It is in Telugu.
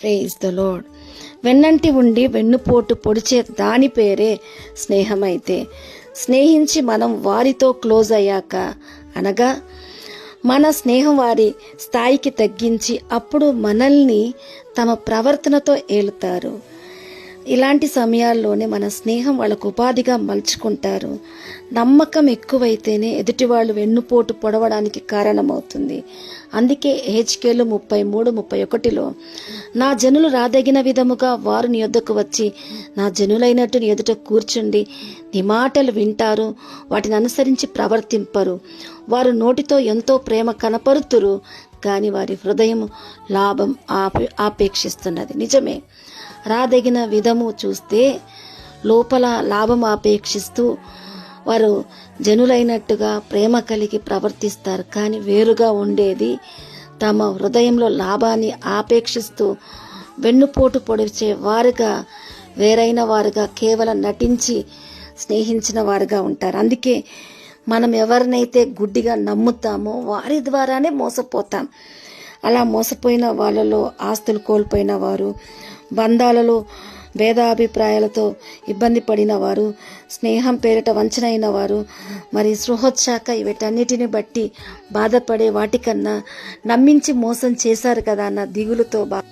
ప్రేజ్ ద లోడ్ వెన్నంటి ఉండి వెన్నుపోటు పొడిచే దాని పేరే స్నేహమైతే. స్నేహించి మనం వారితో క్లోజ్ అయ్యాక అనగా మన స్నేహం వారి స్థాయికి తగ్గించి అప్పుడు మనల్ని తమ ప్రవర్తనతో ఏలుతారు. ఇలాంటి సమయాల్లోనే మన స్నేహం వాళ్ళకు ఉపాధిగా మలుచుకుంటారు. నమ్మకం ఎక్కువైతేనే ఎదుటి వాళ్ళు వెన్నుపోటు పొడవడానికి కారణమవుతుంది. అందుకే హెచ్కేలు ముప్పై మూడు ముప్పై ఒకటిలో నా జనులు రాదగిన విధముగా వారు నీ యొద్దకు వచ్చి నా జనులైనట్టు నీ ఎదుట కూర్చుండి నీ మాటలు వింటారు వాటిని అనుసరించి ప్రవర్తింపరు. వారు నోటితో ఎంతో ప్రేమ కనపరుతురు కానీ వారి హృదయం లాభం ఆపే ఆపేక్షిస్తున్నది. నిజమే. రాదగిన విధము చూస్తే లోపల లాభం ఆపేక్షిస్తూ వారు జనులైనట్టుగా ప్రేమ కలిగి ప్రవర్తిస్తారు. కానీ వేరుగా ఉండేది తమ హృదయంలో లాభాన్ని ఆపేక్షిస్తూ వెన్నుపోటు పొడిచే వారుగా వేరైన వారుగా కేవలం నటించి స్నేహించిన వారుగా ఉంటారు. అందుకే మనం ఎవరినైతే గుడ్డిగా నమ్ముతామో వారి ద్వారానే మోసపోతాం. అలా మోసపోయిన వాళ్ళలో ఆస్తులు కోల్పోయిన వారు బంధాలలో భేదాభిప్రాయాలతో ఇబ్బంది పడిన వారు స్నేహం పేరిట వంచనైన వారు మరి సృహోత్సాక వీటన్నిటిని బట్టి బాధపడే వాటికన్నా నమ్మించి మోసం చేశారు కదా అన్న దిగులుతో బా